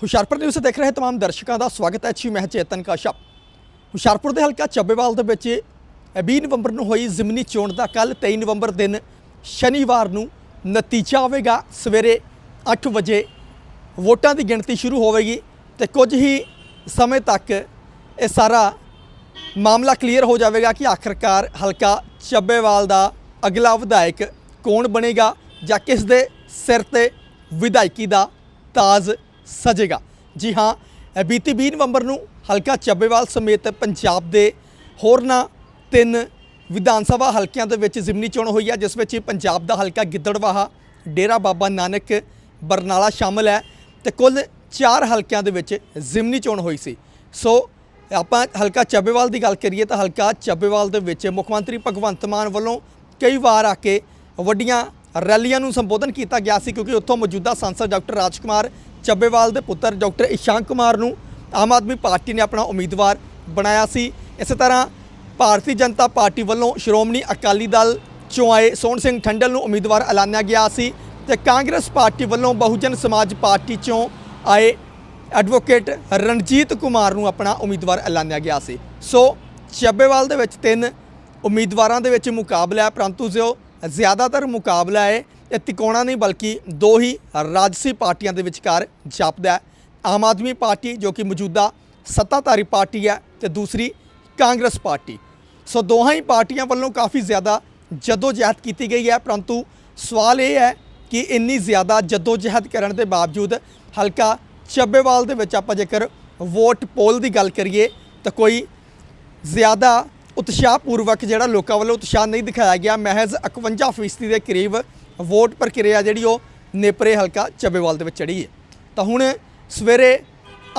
Hoshiarpur news ਦੇਖ ਰਹੇ तमाम ਦਰਸ਼ਕਾਂ ਦਾ ਸਵਾਗਤ ਹੈ ਜੀ ਮੈਂ ਚੇਤਨ ਕਾਸ਼ਪ ਹੁਸ਼ਿਆਰਪੁਰ ਦੇ ਹਲਕਾ ਚੱਬੇਵਾਲ ਦੇ ਵਿੱਚ 20 ਨਵੰਬਰ ਨੂੰ ਹੋਈ ਜ਼ਿਮਨੀ ਚੋਣ ਦਾ ਕੱਲ 23 ਨਵੰਬਰ ਦਿਨ ਸ਼ਨੀਵਾਰ ਨੂੰ ਨਤੀਜਾ ਆਵੇਗਾ ਸਵੇਰੇ 8 ਵਜੇ ਵੋਟਾਂ ਦੀ ਗਿਣਤੀ ਸ਼ੁਰੂ ਹੋਵੇਗੀ ਤੇ ਕੁਝ ਹੀ ਸਮੇਂ ਤੱਕ ਇਹ ਸਾਰਾ ਮਾਮਲਾ ਕਲੀਅਰ ਹੋ ਜਾਵੇਗਾ ਕਿ ਆਖਰਕਾਰ ਹਲਕਾ ਚੱਬੇਵਾਲ ਦਾ ਅਗਲਾ ਵਿਧਾਇਕ ਕੌਣ ਬਣੇਗਾ ਜਾਂ ਕਿਸ ਦੇ ਸਿਰ ਤੇ ਵਿਧਾਇਕੀ ਦਾ ਤਾਜ ਸਜੇਗਾ। ਜੀ ਹਾਂ ਬੀਤੀ 20 ਨਵੰਬਰ ਨੂੰ ਹਲਕਾ ਚੱਬੇਵਾਲ ਸਮੇਤ ਪੰਜਾਬ ਦੇ ਹੋਰਨਾਂ ਤਿੰਨ ਵਿਧਾਨ ਸਭਾ ਹਲਕਿਆਂ ਦੇ ਵਿੱਚ ਜ਼ਿਮਨੀ ਚੋਣ ਹੋਈ ਹੈ, ਜਿਸ ਵਿੱਚ ਪੰਜਾਬ ਦਾ ਹਲਕਾ ਗਿੱਦੜਵਾਹਾ, ਡੇਰਾ ਬਾਬਾ ਨਾਨਕ, ਬਰਨਾਲਾ ਸ਼ਾਮਲ ਹੈ ਤੇ ਕੁੱਲ 4 ਹਲਕਿਆਂ ਦੇ ਵਿੱਚ ਜ਼ਿਮਨੀ ਚੋਣ ਹੋਈ ਸੀ। ਸੋ, ਆਪਾਂ ਹਲਕਾ ਚੱਬੇਵਾਲ ਦੀ ਗੱਲ ਕਰੀਏ ਤਾਂ ਹਲਕਾ ਚੱਬੇਵਾਲ ਦੇ ਵਿੱਚ ਮੁੱਖ ਮੰਤਰੀ ਭਗਵੰਤ ਮਾਨ ਵੱਲੋਂ ਕਈ ਵਾਰ ਆ ਕੇ ਵੱਡੀਆਂ ਰੈਲੀਆਂ ਨੂੰ ਸੰਬੋਧਨ ਕੀਤਾ ਗਿਆ ਸੀ, ਕਿਉਂਕਿ ਉੱਥੋਂ ਮੌਜੂਦਾ ਸੰਸਦ ਡਾਕਟਰ ਰਾਜਕੁਮਾਰ ਚੱਬੇਵਾਲ ਦੇ ਪੁੱਤਰ ਡਾਕਟਰ ਇਸ਼ਾਂਕ ਕੁਮਾਰ ਨੂੰ ਆਮ ਆਦਮੀ ਪਾਰਟੀ ਨੇ ਆਪਣਾ ਉਮੀਦਵਾਰ ਬਣਾਇਆ ਸੀ। ਇਸੇ ਤਰ੍ਹਾਂ ਭਾਰਤੀ ਜਨਤਾ ਪਾਰਟੀ ਵੱਲੋਂ ਸ਼੍ਰੋਮਣੀ ਅਕਾਲੀ ਦਲ ਚੋਂ ਆਏ ਸੋਹਣ ਸਿੰਘ ਠੰਡਲ ਨੂੰ ਉਮੀਦਵਾਰ ਐਲਾਨਿਆ ਗਿਆ ਸੀ ਤੇ ਕਾਂਗਰਸ ਪਾਰਟੀ ਵੱਲੋਂ ਬਹੁਜਨ ਸਮਾਜ ਪਾਰਟੀ ਚੋਂ ਆਏ ਐਡਵੋਕੇਟ ਰਣਜੀਤ ਕੁਮਾਰ ਨੂੰ ਆਪਣਾ ਉਮੀਦਵਾਰ ਐਲਾਨਿਆ ਗਿਆ ਸੀ। ਸੋ ਚੱਬੇਵਾਲ ਦੇ ਵਿੱਚ ਤਿੰਨ ਉਮੀਦਵਾਰਾਂ ਦੇ ਵਿੱਚ ਮੁਕਾਬਲਾ ਹੈ। ਪਰੰਤੂ ਜੋ ਜ਼ਿਆਦਾਤਰ ਮੁਕਾਬਲਾ ਹੈ ਇਹ ਤਿਕੋਣਾ ਨਹੀਂ, ਬਲਕਿ ਦੋ ਹੀ ਰਾਜਸੀ ਪਾਰਟੀਆਂ ਦੇ ਵਿਚਕਾਰ ਜਾਪਦਾ ਹੈ। ਆਮ ਆਦਮੀ ਪਾਰਟੀ ਜੋ ਕਿ ਮੌਜੂਦਾ ਸੱਤਾਧਾਰੀ ਪਾਰਟੀ ਹੈ ਤੇ ਦੂਸਰੀ ਕਾਂਗਰਸ ਪਾਰਟੀ। ਸੋ ਦੋਹਾਂ ਹੀ ਪਾਰਟੀਆਂ ਵੱਲੋਂ ਕਾਫੀ ਜ਼ਿਆਦਾ ਜਦੋਜਹਿਦ ਕੀਤੀ ਗਈ ਹੈ, ਪਰੰਤੂ ਸਵਾਲ ਇਹ ਹੈ ਕਿ ਇੰਨੀ ਜ਼ਿਆਦਾ ਜਦੋਜਹਿਦ ਕਰਨ ਦੇ ਬਾਵਜੂਦ ਹਲਕਾ ਚੱਬੇਵਾਲ ਦੇ ਵਿੱਚ ਆਪਾਂ ਜੇਕਰ ਵੋਟ ਪੋਲ ਦੀ ਗੱਲ ਕਰੀਏ ਤਾਂ ਕੋਈ ਜ਼ਿਆਦਾ ਉਤਸ਼ਾਹਪੂਰਵਕ ਜਿਹੜਾ ਲੋਕਾਂ ਵੱਲੋਂ ਉਤਸ਼ਾਹ ਨਹੀਂ ਦਿਖਾਇਆ ਗਿਆ, ਮਹਿਜ਼ 51% ਦੇ ਕਰੀਬ ਵੋਟ ਪ੍ਰਕਿਰਿਆ ਜਿਹੜੀ ਉਹ ਨੇਪਰੇ ਹਲਕਾ ਚੱਬੇਵਾਲ ਦੇ ਵਿੱਚ ਚੜੀ ਹੈ। ਤਾਂ ਹੁਣ ਸਵੇਰੇ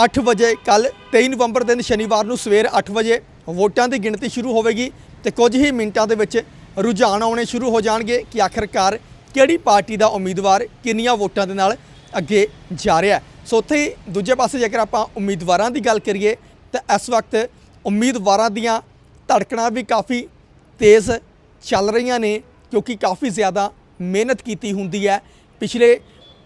8 ਵਜੇ ਕੱਲ 23 ਨਵੰਬਰ ਦਿਨ ਸ਼ਨੀਵਾਰ ਨੂੰ ਸਵੇਰ 8 ਵਜੇ ਵੋਟਾਂ ਦੀ ਗਿਣਤੀ ਸ਼ੁਰੂ ਹੋਵੇਗੀ ਤੇ ਕੁਝ ਹੀ ਮਿੰਟਾਂ ਦੇ ਵਿੱਚ ਰੁਝਾਨ ਆਉਣੇ ਸ਼ੁਰੂ ਹੋ ਜਾਣਗੇ ਕਿ ਆਖਰਕਾਰ ਕਿਹੜੀ ਪਾਰਟੀ ਦਾ ਉਮੀਦਵਾਰ ਕਿੰਨੀਆਂ ਵੋਟਾਂ ਦੇ ਨਾਲ ਅੱਗੇ ਜਾ ਰਿਹਾ ਸੋ ਉੱਥੇ ਹੀ ਦੂਜੇ ਪਾਸੇ ਜੇਕਰ ਆਪਾਂ ਉਮੀਦਵਾਰਾਂ ਦੀ ਗੱਲ ਕਰੀਏ, ਤਾਂ ਇਸ ਵਕਤ ਉਮੀਦਵਾਰਾਂ ਦੀਆਂ ਧੜਕਣਾ ਵੀ ਕਾਫੀ ਤੇਜ਼ ਚੱਲ ਰਹੀਆਂ ਨੇ, ਕਿਉਂਕਿ ਕਾਫੀ ਜ਼ਿਆਦਾ ਮਿਹਨਤ ਕੀਤੀ ਹੁੰਦੀ ਹੈ। ਪਿਛਲੇ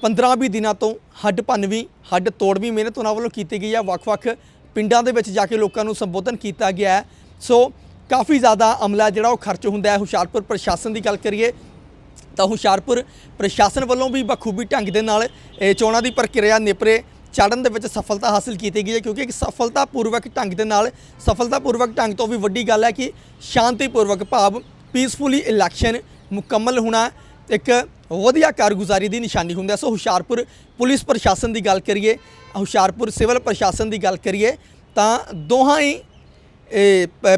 15-20 ਦਿਨਾਂ ਤੋਂ ਹੱਡ ਭੰਨਵੀਂ ਹੱਡ ਤੋੜਵੀਂ ਮਿਹਨਤ ਉਹਨਾਂ ਵੱਲੋਂ ਕੀਤੀ ਗਈ ਹੈ। ਵੱਖ-ਵੱਖ ਪਿੰਡਾਂ ਦੇ ਵਿੱਚ ਜਾ ਕੇ ਲੋਕਾਂ ਨੂੰ ਸੰਬੋਧਨ ਕੀਤਾ ਗਿਆ ਹੈ। ਸੋ ਕਾਫੀ ਜ਼ਿਆਦਾ ਅਮਲਾ ਜਿਹੜਾ ਉਹ ਖਰਚ ਹੁੰਦਾ ਹੈ। ਹੁਸ਼ਿਆਰਪੁਰ ਪ੍ਰਸ਼ਾਸਨ ਦੀ ਗੱਲ ਕਰੀਏ ਤਾਂ ਹੁਸ਼ਿਆਰਪੁਰ ਪ੍ਰਸ਼ਾਸਨ ਵੱਲੋਂ ਵੀ ਬਖੂਬੀ ਢੰਗ ਦੇ ਨਾਲ ਇਹ ਚੋਣਾਂ ਦੀ ਪ੍ਰਕਿਰਿਆ ਨਿਪਰੇ ਚਾੜਨ ਦੇ ਵਿੱਚ ਸਫਲਤਾ ਹਾਸਲ ਕੀਤੀ ਗਈ ਹੈ, ਕਿਉਂਕਿ ਇੱਕ ਸਫਲਤਾਪੂਰਵਕ ਢੰਗ ਦੇ ਨਾਲ, ਸਫਲਤਾਪੂਰਵਕ ਢੰਗ ਤੋਂ ਵੀ ਵੱਡੀ ਗੱਲ ਹੈ ਕਿ ਸ਼ਾਂਤੀਪੂਰਵਕ ਭਾਵ ਪੀਸਫੁਲੀ ਇਲੈਕਸ਼ਨ ਮੁਕੰਮਲ ਹੋਣਾ ਇੱਕ ਵਧੀਆ ਕਾਰਗੁਜ਼ਾਰੀ ਦੀ ਨਿਸ਼ਾਨੀ ਹੁੰਦਾ ਸੋ ਹੁਸ਼ਿਆਰਪੁਰ ਪੁਲਿਸ ਪ੍ਰਸ਼ਾਸਨ ਦੀ ਗੱਲ ਕਰੀਏ, ਹੁਸ਼ਿਆਰਪੁਰ ਸਿਵਲ ਪ੍ਰਸ਼ਾਸਨ ਦੀ ਗੱਲ ਕਰੀਏ, ਤਾਂ ਦੋਹਾਂ ਹੀ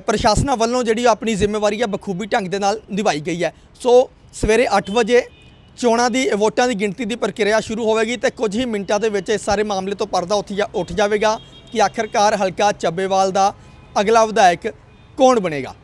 ਪ੍ਰਸ਼ਾਸਨਾਂ ਵੱਲੋਂ ਜਿਹੜੀ ਆਪਣੀ ਜ਼ਿੰਮੇਵਾਰੀ ਆ ਬਖੂਬੀ ਢੰਗ ਦੇ ਨਾਲ ਨਿਭਾਈ ਗਈ ਹੈ। ਸੋ ਸਵੇਰੇ 8 ਵਜੇ ਚੋਣਾਂ ਦੀ, ਵੋਟਾਂ ਦੀ ਗਿਣਤੀ ਦੀ ਪ੍ਰਕਿਰਿਆ ਸ਼ੁਰੂ ਹੋਵੇਗੀ ਤੇ ਕੁਝ ਹੀ ਮਿੰਟਾਂ ਦੇ ਵਿੱਚ ਇਸ ਸਾਰੇ ਮਾਮਲੇ ਤੋਂ ਪਰਦਾ ਉੱਠ ਜਾ, ਉੱਠ ਜਾਵੇਗਾ ਕਿ ਆਖਰਕਾਰ ਹਲਕਾ ਚੱਬੇਵਾਲ ਦਾ ਅਗਲਾ ਵਿਧਾਇਕ ਕੌਣ ਬਣੇਗਾ।